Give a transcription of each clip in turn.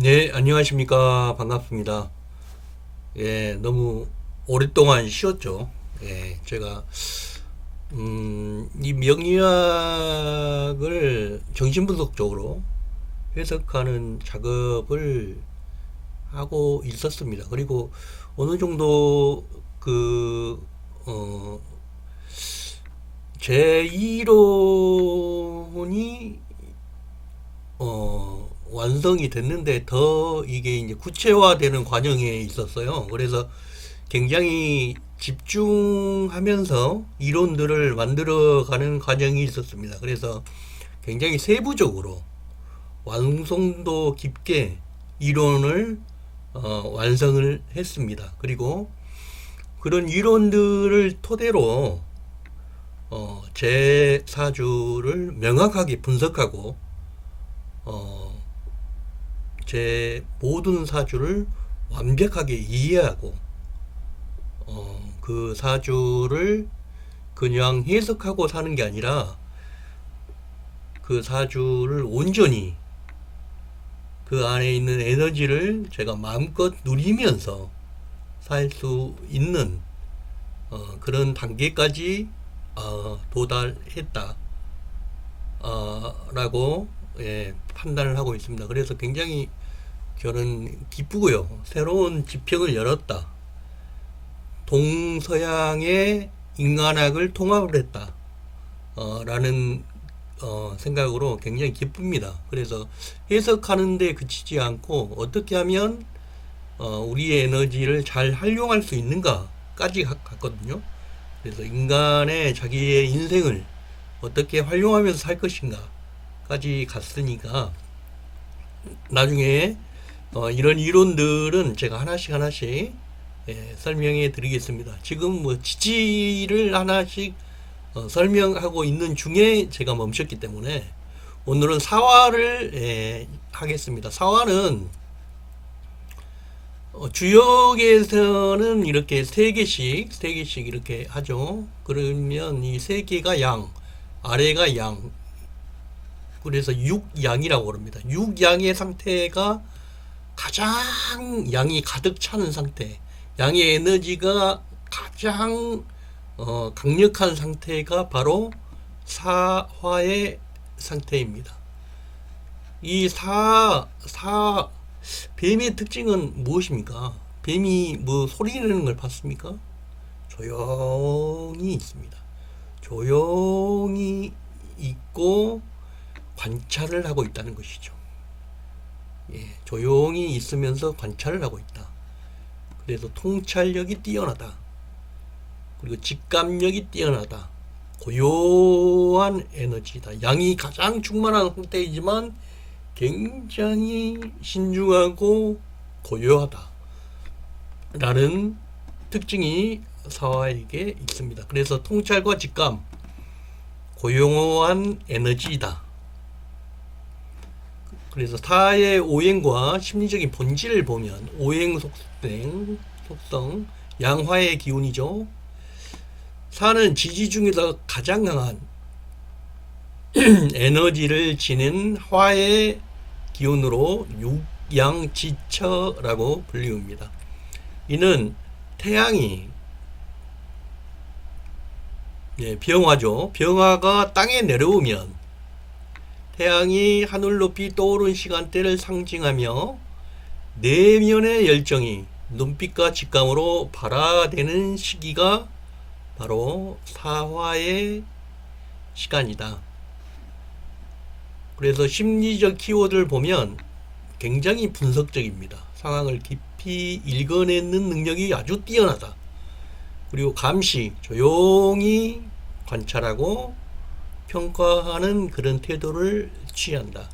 네, 안녕하십니까. 반갑습니다. 예, 너무 오랫동안 쉬었죠. 예, 제가, 음, 이 명리학을 정신분석적으로 해석하는 작업을 하고 있었습니다. 그리고 어느 정도 그, 어, 제 이론이 어, 완성이 됐는데 더 이게 이제 구체화되는 과정에 있었어요. 그래서 굉장히 집중하면서 이론들을 만들어가는 과정이 있었습니다. 그래서 굉장히 세부적으로 완성도 깊게 이론을 어, 완성을 했습니다. 그리고 그런 이론들을 토대로 어, 제 사주를 명확하게 분석하고 어, 제 모든 사주를 완벽하게 이해하고 어, 그 사주를 그냥 해석하고 사는 게 아니라 그 사주를 온전히 그 안에 있는 에너지를 제가 마음껏 누리면서 살 수 있는 어, 그런 단계까지 어, 도달했다. 어, 라고 예, 판단을 하고 있습니다. 그래서 굉장히 저는 기쁘고요. 새로운 지평을 열었다. 동서양의 인간학을 통합을 했다. 어, 라는 어, 생각으로 굉장히 기쁩니다. 그래서 해석하는데 그치지 않고 어떻게 하면 어, 우리의 에너지를 잘 활용할 수 있는가까지 가- 갔거든요. 그래서 인간의 자기의 인생을 어떻게 활용하면서 살 것인가까지 갔으니까 나중에 어, 이런 이론들은 제가 하나씩 하나씩 예, 설명해 드리겠습니다. 지금 뭐 지지를 하나씩 어, 설명하고 있는 중에 제가 멈췄기 때문에 오늘은 사화를 예, 하겠습니다. 사화는 어, 주역에서는 이렇게 세 개씩, 세 개씩 이렇게 하죠. 그러면 이 세 개가 양, 아래가 양, 그래서 육양이라고 그럽니다. 육양의 상태가 가장 양이 가득 차는 상태, 양의 에너지가 가장 어, 강력한 상태가 바로 사화의 상태입니다. 이 사, 사, 뱀의 특징은 무엇입니까? 뱀이 뭐 소리 내는 걸 봤습니까? 조용히 있습니다. 조용히 있고 관찰을 하고 있다는 것이죠. 예, 조용히 있으면서 관찰을 하고 있다. 그래서 통찰력이 뛰어나다. 그리고 직감력이 뛰어나다. 고요한 에너지다. 양이 가장 충만한 상태이지만 굉장히 신중하고 고요하다. 라는 특징이 사화에게 있습니다. 그래서 통찰과 직감, 고요한 에너지이다. 그래서 사의 오행과 심리적인 본질을 보면 오행 속성, 속성 양화의 기운이죠. 사는 지지 중에서 가장 강한 에너지를 지닌 화의 기운으로 육양지처라고 불리웁니다. 이는 태양이 예, 병화죠. 병화가 땅에 내려오면 태양이 하늘 높이 떠오른 시간대를 상징하며 내면의 열정이 눈빛과 직감으로 발화되는 시기가 바로 사화의 시간이다. 그래서 심리적 키워드를 보면 굉장히 분석적입니다. 상황을 깊이 읽어내는 능력이 아주 뛰어나다. 그리고 감시, 조용히 관찰하고 평가하는 그런 태도를 취한다.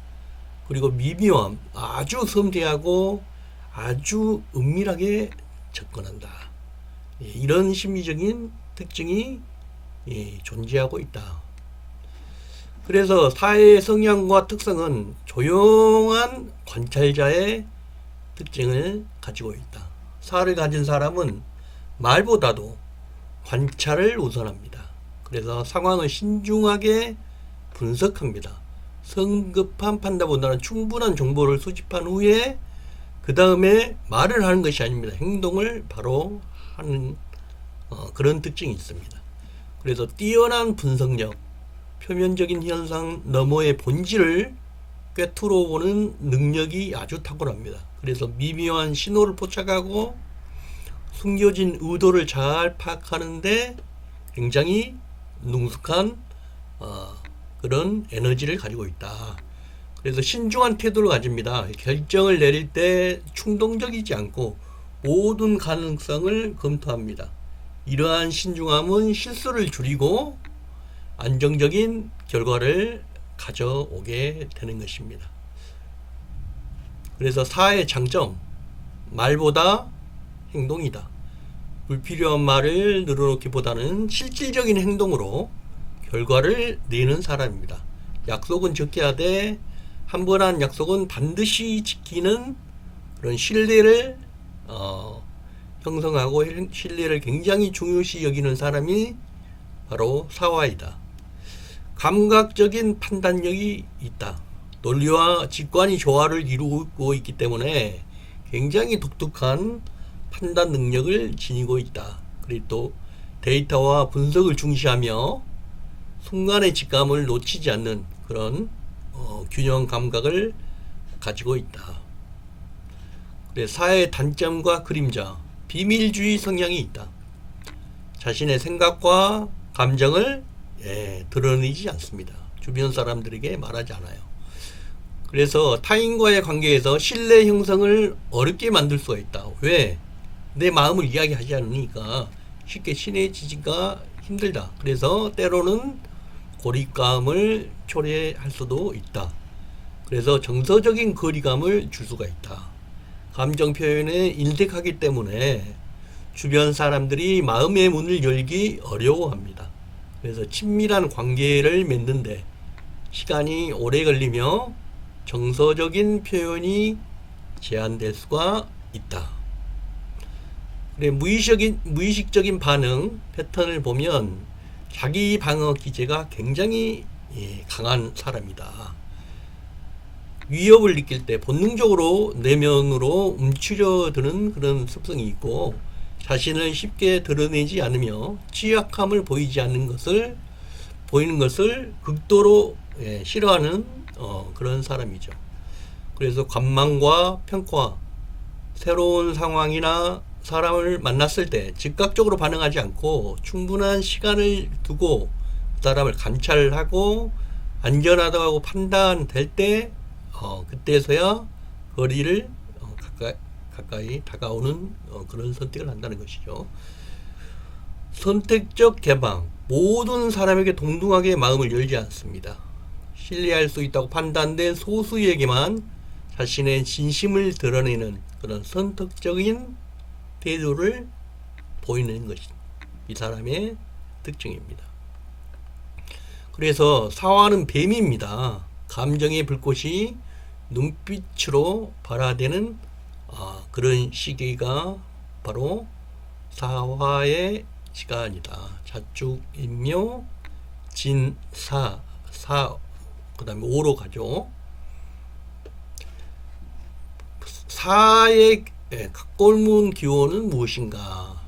그리고 미묘함, 아주 섬세하고 아주 은밀하게 접근한다. 예, 이런 심리적인 특징이 예, 존재하고 있다. 그래서 사회의 성향과 특성은 조용한 관찰자의 특징을 가지고 있다. 사를 가진 사람은 말보다도 관찰을 우선합니다. 그래서 상황을 신중하게 분석합니다. 성급한 판단보다는 충분한 정보를 수집한 후에 그 다음에 말을 하는 것이 아닙니다. 행동을 바로 하는 어, 그런 특징이 있습니다. 그래서 뛰어난 분석력, 표면적인 현상 너머의 본질을 꿰뚫어 보는 능력이 아주 탁월합니다. 그래서 미묘한 신호를 포착하고 숨겨진 의도를 잘 파악하는데 굉장히 능숙한 어, 그런 에너지를 가지고 있다. 그래서 신중한 태도를 가집니다. 결정을 내릴 때 충동적이지 않고 모든 가능성을 검토합니다. 이러한 신중함은 실수를 줄이고 안정적인 결과를 가져오게 되는 것입니다. 그래서 사의 장점, 말보다 행동이다. 불필요한 말을 늘어놓기보다는 실질적인 행동으로 결과를 내는 사람입니다. 약속은 적게 하되 한번 한 약속은 반드시 지키는 그런 신뢰를 어, 형성하고 신뢰를 굉장히 중요시 여기는 사람이 바로 사화이다. 감각적인 판단력이 있다. 논리와 직관이 조화를 이루고 있기 때문에 굉장히 독특한 판단 능력을 지니고 있다. 그리고 또 데이터와 분석을 중시하며 순간의 직감을 놓치지 않는 그런 어, 균형 감각을 가지고 있다. 그래, 사회의 단점과 그림자, 비밀주의 성향이 있다. 자신의 생각과 감정을 예, 드러내지 않습니다. 주변 사람들에게 말하지 않아요. 그래서 타인과의 관계에서 신뢰 형성을 어렵게 만들 수가 있다. 왜? 내 마음을 이야기하지 않으니까 쉽게 친해지기가 힘들다. 그래서 때로는 고립감을 초래할 수도 있다. 그래서 정서적인 거리감을 줄 수가 있다. 감정 표현에 인색하기 때문에 주변 사람들이 마음의 문을 열기 어려워합니다. 그래서 친밀한 관계를 맺는데 시간이 오래 걸리며 정서적인 표현이 제한될 수가 있다. 그래 무의식적인 무의식적인 반응 패턴을 보면 자기 방어 기제가 굉장히 예, 강한 사람이다. 위협을 느낄 때 본능적으로 내면으로 움츠려드는 그런 습성이 있고 자신을 쉽게 드러내지 않으며 취약함을 보이지 않는 것을 보이는 것을 극도로 예, 싫어하는 어, 그런 사람이죠. 그래서 관망과 평가, 새로운 상황이나 사람을 만났을 때 즉각적으로 반응하지 않고 충분한 시간을 두고 그 사람을 관찰하고 안전하다고 판단될 때 어, 그때서야 거리를 어, 가까이, 가까이 다가오는 어, 그런 선택을 한다는 것이죠. 선택적 개방. 모든 사람에게 동등하게 마음을 열지 않습니다. 신뢰할 수 있다고 판단된 소수에게만 자신의 진심을 드러내는 그런 선택적인 태도를 보이는 것이 이 사람의 특징입니다. 그래서 사화는 뱀입니다. 감정의 불꽃이 눈빛으로 발화되는 아, 그런 시기가 바로 사화의 시간이다. 자축, 인묘, 진, 사, 사, 그 다음에 오로 가죠. 사의 예, 각골문 기호는 무엇인가?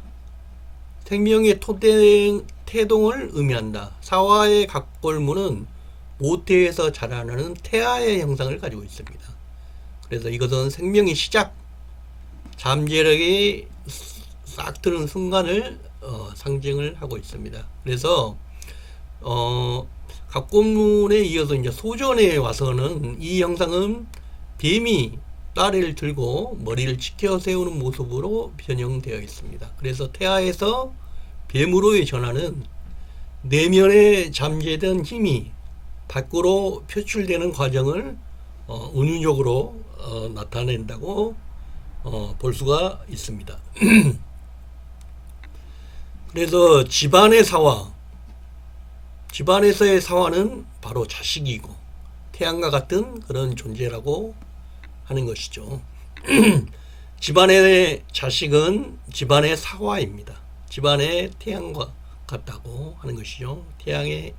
생명의 토대, 태동을 의미한다. 사화의 각골문은 모태에서 자라나는 태아의 형상을 가지고 있습니다. 그래서 이것은 생명의 시작, 잠재력이 싹 트는 순간을 어, 상징을 하고 있습니다. 그래서 어, 각골문에 이어서 이제 소전에 와서는 이 형상은 뱀이 다리를 들고 머리를 치켜 세우는 모습으로 변형되어 있습니다. 그래서 태아에서 뱀으로의 전환은 내면에 잠재된 힘이 밖으로 표출되는 과정을 어, 은유적으로 어, 나타낸다고 어, 볼 수가 있습니다. 그래서 집안의 사화, 집안에서의 사화는 바로 자식이고 태양과 같은 그런 존재라고 하는 것이죠. 집안의 자식은 집안의 사화입니다. 집안의 태양과 같다고 하는 것이죠. 태양의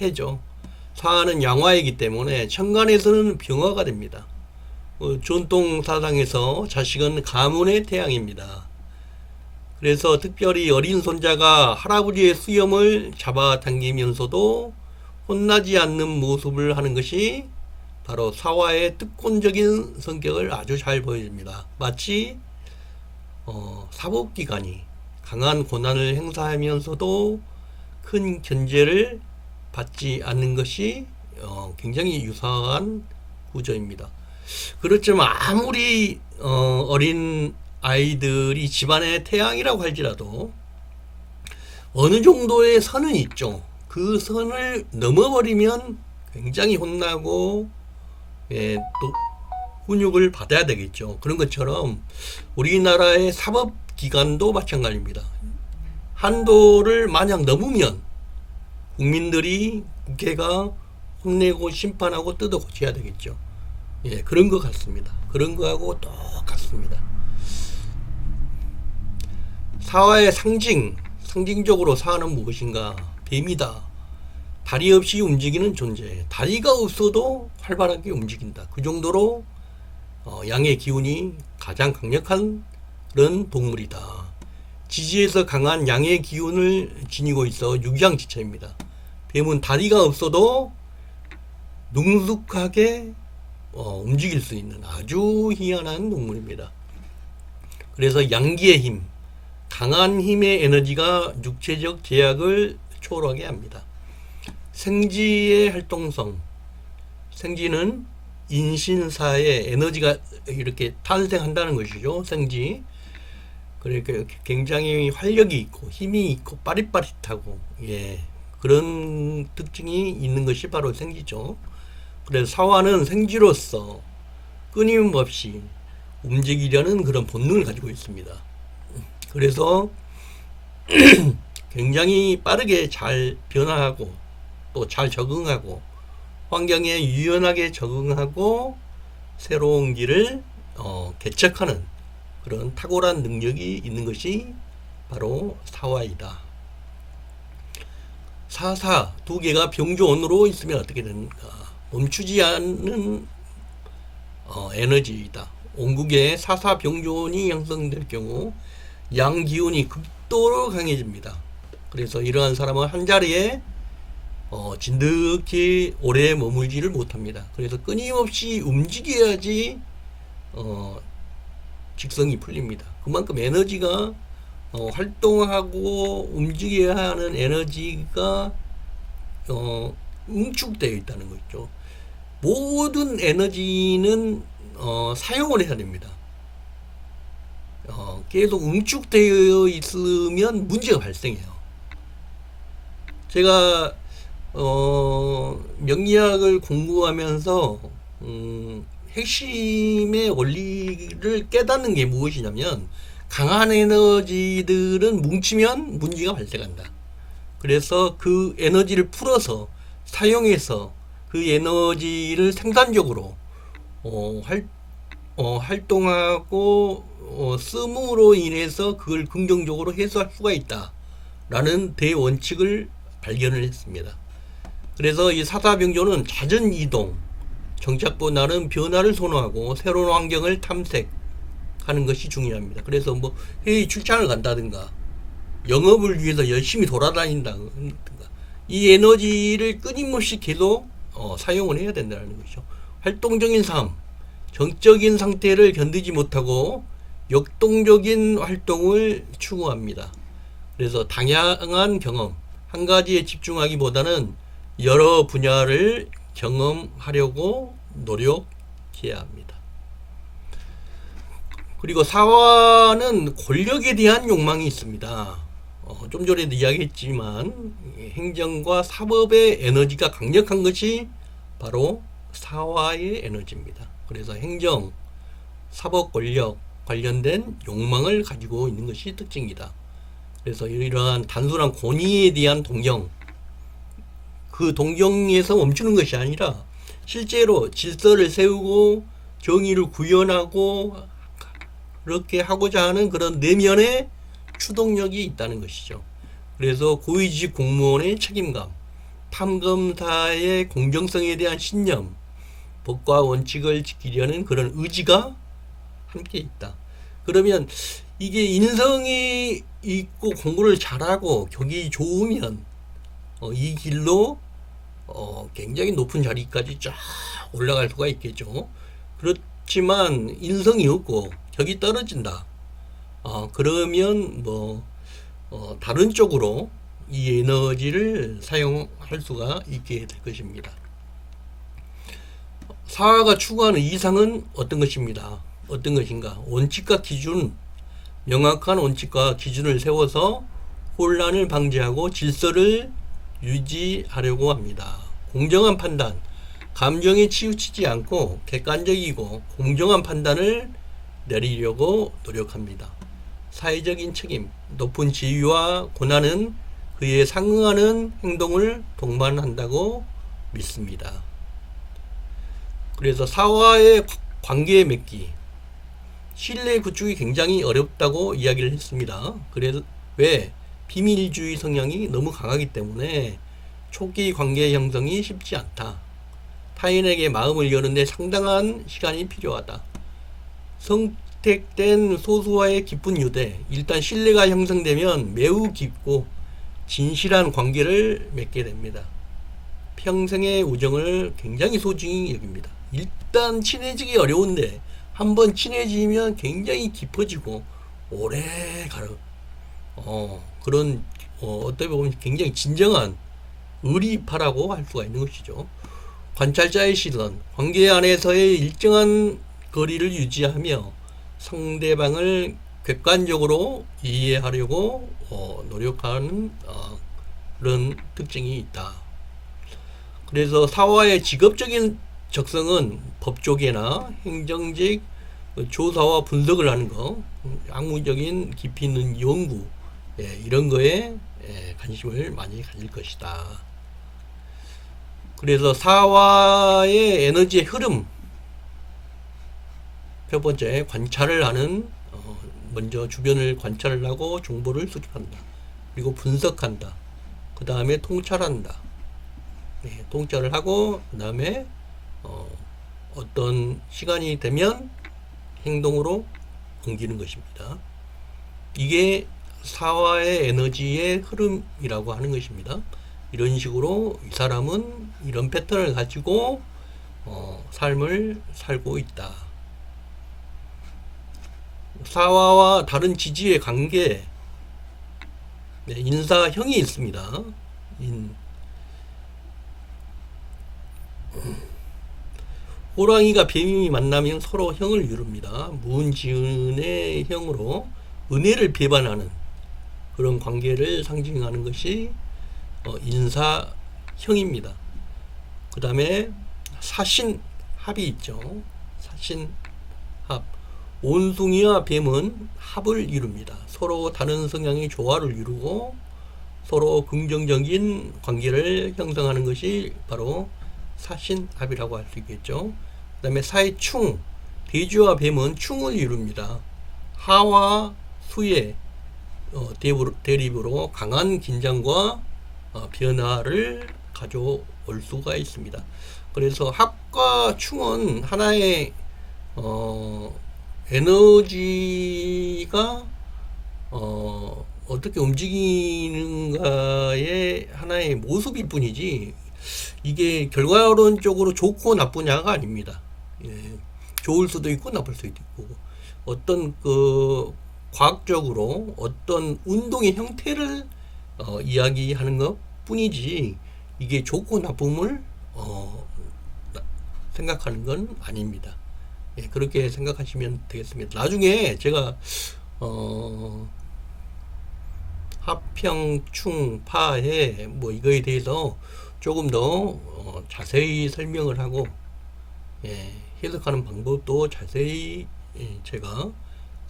해죠. 사화는 양화이기 때문에 천간에서는 병화가 됩니다. 어, 전통 사상에서 자식은 가문의 태양입니다. 그래서 특별히 어린 손자가 할아버지의 수염을 잡아당기면서도 혼나지 않는 모습을 하는 것이 바로 사화의 특권적인 성격을 아주 잘 보여줍니다. 마치 어, 사법기관이 강한 권한을 행사하면서도 큰 견제를 받지 않는 것이 어, 굉장히 유사한 구조입니다. 그렇지만 아무리 어, 어린 아이들이 집안의 태양이라고 할지라도 어느 정도의 선은 있죠. 그 선을 넘어버리면 굉장히 혼나고 예, 또 훈육을 받아야 되겠죠. 그런 것처럼 우리나라의 사법 기관도 마찬가지입니다. 한도를 만약 넘으면 국민들이 국회가 혼내고 심판하고 뜯어 고쳐야 되겠죠. 예, 그런 것 같습니다. 그런 거하고 똑같습니다. 사화의 상징, 상징적으로 사화는 무엇인가? 뱀이다. 다리 없이 움직이는 존재. 다리가 없어도 활발하게 움직인다. 그 정도로 어, 양의 기운이 가장 강력한 그런 동물이다. 지지에서 강한 양의 기운을 지니고 있어 육양지체입니다. 뱀은 다리가 없어도 능숙하게 어, 움직일 수 있는 아주 희한한 동물입니다. 그래서 양기의 힘, 강한 힘의 에너지가 육체적 제약을 초월하게 합니다. 생지의 활동성, 생지는 인신사의 에너지가 이렇게 탄생한다는 것이죠. 생지. 그러니까 굉장히 활력이 있고 힘이 있고 빠릿빠릿하고 예 그런 특징이 있는 것이 바로 생지죠. 그래서 사화는 생지로서 끊임없이 움직이려는 그런 본능을 가지고 있습니다. 그래서 굉장히 빠르게 잘 변화하고 또 잘 적응하고 환경에 유연하게 적응하고 새로운 길을 어, 개척하는 그런 탁월한 능력이 있는 것이 바로 사화이다. 사사 두 개가 병조원으로 있으면 어떻게 되는가? 멈추지 않는 어, 에너지이다. 온국에 사사 병조원이 형성될 경우 양 기운이 극도로 강해집니다. 그래서 이러한 사람은 한 자리에 어, 진득히 오래 머물지를 못합니다. 그래서 끊임없이 움직여야지 어, 직성이 풀립니다. 그만큼 에너지가 어, 활동하고 움직여야 하는 에너지가 어, 응축되어 있다는 거죠. 모든 에너지는 어, 사용을 해야 됩니다. 어, 계속 응축되어 있으면 문제가 발생해요. 제가 어, 명리학을 공부하면서 음, 핵심의 원리를 깨닫는 게 무엇이냐면 강한 에너지들은 뭉치면 문제가 발생한다. 그래서 그 에너지를 풀어서 사용해서 그 에너지를 생산적으로 어, 활, 어, 활동하고 어, 씀으로 인해서 그걸 긍정적으로 해소할 수가 있다라는 대원칙을 발견을 했습니다. 그래서 이 사사병조는 잦은 이동, 나름 변화를 선호하고 새로운 환경을 탐색하는 것이 중요합니다. 그래서 뭐 회의 출장을 간다든가 영업을 위해서 열심히 돌아다닌다든가 이 에너지를 끊임없이 계속 어, 사용을 해야 된다는 것이죠. 활동적인 삶, 정적인 상태를 견디지 못하고 역동적인 활동을 추구합니다. 그래서 다양한 경험, 한 가지에 집중하기보다는 여러 분야를 경험하려고 노력해야 합니다. 그리고 사화는 권력에 대한 욕망이 있습니다. 어, 좀 전에도 이야기했지만 행정과 사법의 에너지가 강력한 것이 바로 사화의 에너지입니다. 그래서 행정, 사법 권력 관련된 욕망을 가지고 있는 것이 특징이다. 그래서 이러한 단순한 권위에 대한 동경, 그 동경에서 멈추는 것이 아니라 실제로 질서를 세우고 정의를 구현하고 그렇게 하고자 하는 그런 내면의 추동력이 있다는 것이죠. 그래서 고위직 공무원의 책임감, 탐검사의 공정성에 대한 신념, 법과 원칙을 지키려는 그런 의지가 함께 있다. 그러면 이게 인성이 있고 공부를 잘하고 격이 좋으면 어, 이 길로 어, 굉장히 높은 자리까지 쫙 올라갈 수가 있겠죠. 그렇지만 인성이 없고 격이 떨어진다. 어, 그러면 뭐 어, 다른 쪽으로 이 에너지를 사용할 수가 있게 될 것입니다. 사화가 추구하는 이상은 어떤 것입니다. 어떤 것인가? 원칙과 기준, 명확한 원칙과 기준을 세워서 혼란을 방지하고 질서를 유지하려고 합니다. 공정한 판단, 감정에 치우치지 않고 객관적이고 공정한 판단을 내리려고 노력합니다. 사회적인 책임, 높은 지위와 고난은 그에 상응하는 행동을 동반한다고 믿습니다. 그래서 사화의 관계 맺기, 신뢰 구축이 굉장히 어렵다고 이야기를 했습니다. 그래서 왜 비밀주의 성향이 너무 강하기 때문에 초기 관계 형성이 쉽지 않다. 타인에게 마음을 여는데 상당한 시간이 필요하다. 선택된 소수와의 깊은 유대, 일단 신뢰가 형성되면 매우 깊고 진실한 관계를 맺게 됩니다. 평생의 우정을 굉장히 소중히 여깁니다. 일단 친해지기 어려운데 한번 친해지면 굉장히 깊어지고 오래 가는 어, 그런 어, 어떻게 보면 굉장히 진정한 의리파라고 할 수가 있는 것이죠. 관찰자의 시선, 관계 안에서의 일정한 거리를 유지하며 상대방을 객관적으로 이해하려고 어, 노력하는 어, 그런 특징이 있다. 그래서 사화의 직업적인 적성은 법조계나 행정직 조사와 분석을 하는 거, 학문적인 깊이 있는 연구 예, 이런 거에 예, 관심을 많이 가질 것이다. 그래서 사화의 에너지의 흐름 첫 번째 관찰을 하는 어, 먼저 주변을 관찰을 하고 정보를 수집한다. 그리고 분석한다. 그 다음에 통찰한다. 네, 통찰을 하고 그 다음에 어, 어떤 시간이 되면 행동으로 옮기는 것입니다. 이게 사화의 에너지의 흐름이라고 하는 것입니다. 이런 식으로 이 사람은 이런 패턴을 가지고 어, 삶을 살고 있다. 사화와 다른 지지의 관계, 네, 인사형이 있습니다. 인, 호랑이가 뱀이 만나면 서로 형을 이룹니다. 무은지은의 형으로 은혜를 배반하는 그런 관계를 상징하는 것이 어, 인사형입니다. 그 다음에 사신 합이 있죠. 사신 합. 온숭이와 뱀은 합을 이룹니다. 서로 다른 성향의 조화를 이루고 서로 긍정적인 관계를 형성하는 것이 바로 사신합이라고 할 수 있겠죠. 그 다음에 사이충, 돼지와 뱀은 충을 이룹니다. 하와 수의 어, 대립으로 강한 긴장과 어, 변화를 가져올 수가 있습니다. 그래서 합과 충은 하나의 어, 에너지가 어, 어떻게 움직이는가의 하나의 모습일 뿐이지 이게 결과론적으로 좋고 나쁘냐가 아닙니다. 예, 좋을 수도 있고 나쁠 수도 있고 어떤 그 과학적으로 어떤 운동의 형태를 어, 이야기하는 것 뿐이지 이게 좋고 나쁨을 어, 생각하는 건 아닙니다. 예, 그렇게 생각하시면 되겠습니다. 나중에 제가 어, 합평 충 파해 뭐 이거에 대해서 조금 더 어, 자세히 설명을 하고 예, 해석하는 방법도 자세히 예, 제가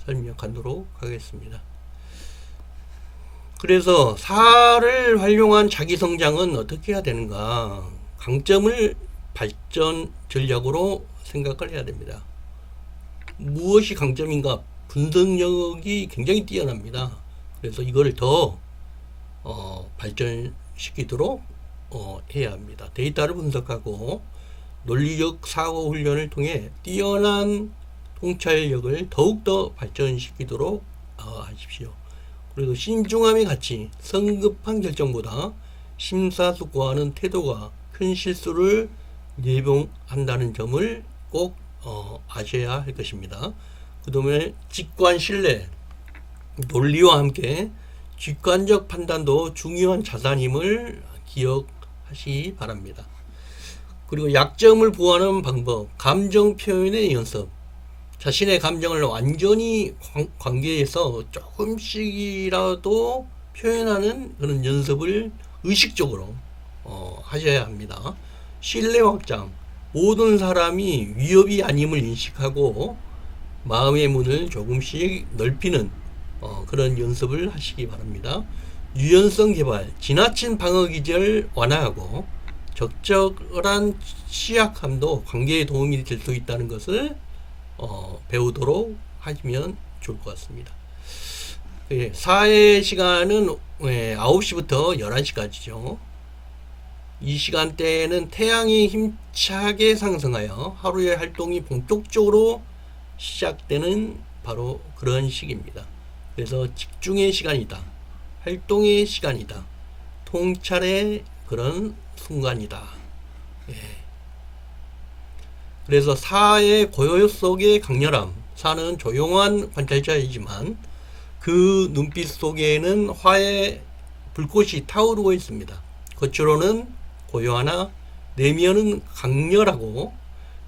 설명하도록 하겠습니다. 그래서 사를 활용한 자기 성장은 어떻게 해야 되는가? 강점을 발전 전략으로 생각을 해야 됩니다. 무엇이 강점인가? 분석력이 굉장히 뛰어납니다. 그래서 이걸 더 어, 발전시키도록 어, 해야 합니다. 데이터를 분석하고 논리적 사고 훈련을 통해 뛰어난 통찰력을 더욱더 발전시키도록 어, 하십시오. 그리고 신중함의 가치, 성급한 결정보다 심사숙고하는 태도가 큰 실수를 예방한다는 점을 꼭 어, 아셔야 할 것입니다. 그 다음에 직관 신뢰, 논리와 함께 직관적 판단도 중요한 자산임을 기억하시 바랍니다. 그리고 약점을 보호하는 방법, 감정 표현의 연습. 자신의 감정을 완전히 관- 관계에서 조금씩이라도 표현하는 그런 연습을 의식적으로 어, 하셔야 합니다. 신뢰 확장. 모든 사람이 위협이 아님을 인식하고 마음의 문을 조금씩 넓히는 어, 그런 연습을 하시기 바랍니다. 유연성 개발, 지나친 방어 기제를 완화하고 적절한 취약함도 관계에 도움이 될 수 있다는 것을 어, 배우도록 하시면 좋을 것 같습니다. 예, 사회 시간은 예, 9시부터 11시까지죠. 이 시간대에는 태양이 힘차게 상승하여 하루의 활동이 본격적으로 시작되는 바로 그런 시기입니다. 그래서 집중의 시간이다. 활동의 시간이다. 통찰의 그런 순간이다. 예. 그래서 사의 고요 속의 강렬함, 사는 조용한 관찰자이지만 그 눈빛 속에는 화의 불꽃이 타오르고 있습니다. 겉으로는 고요하나 내면은 강렬하고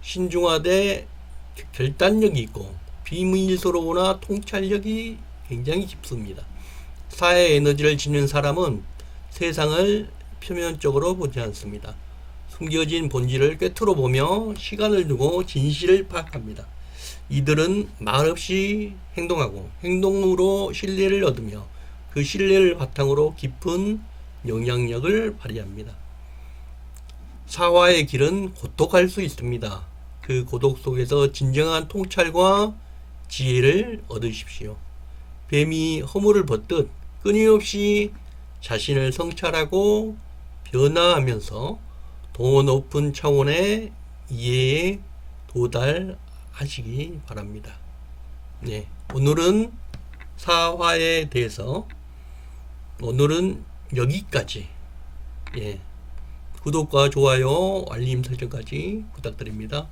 신중하되 결단력이 있고 비밀스러우나 통찰력이 굉장히 깊습니다. 사의 에너지를 지닌 사람은 세상을 표면적으로 보지 않습니다. 숨겨진 본질을 꿰뚫어 보며 시간을 두고 진실을 파악합니다. 이들은 말없이 행동하고 행동으로 신뢰를 얻으며 그 신뢰를 바탕으로 깊은 영향력을 발휘합니다. 사화의 길은 고독할 수 있습니다. 그 고독 속에서 진정한 통찰과 지혜를 얻으십시오. 뱀이 허물을 벗듯 끊임없이 자신을 성찰하고 변화하면서 더 높은 차원의 이해에 도달하시기 바랍니다. 네, 오늘은 사화에 대해서 오늘은 여기까지. 예. 구독과 좋아요, 알림 설정까지 부탁드립니다.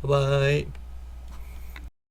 바이바이.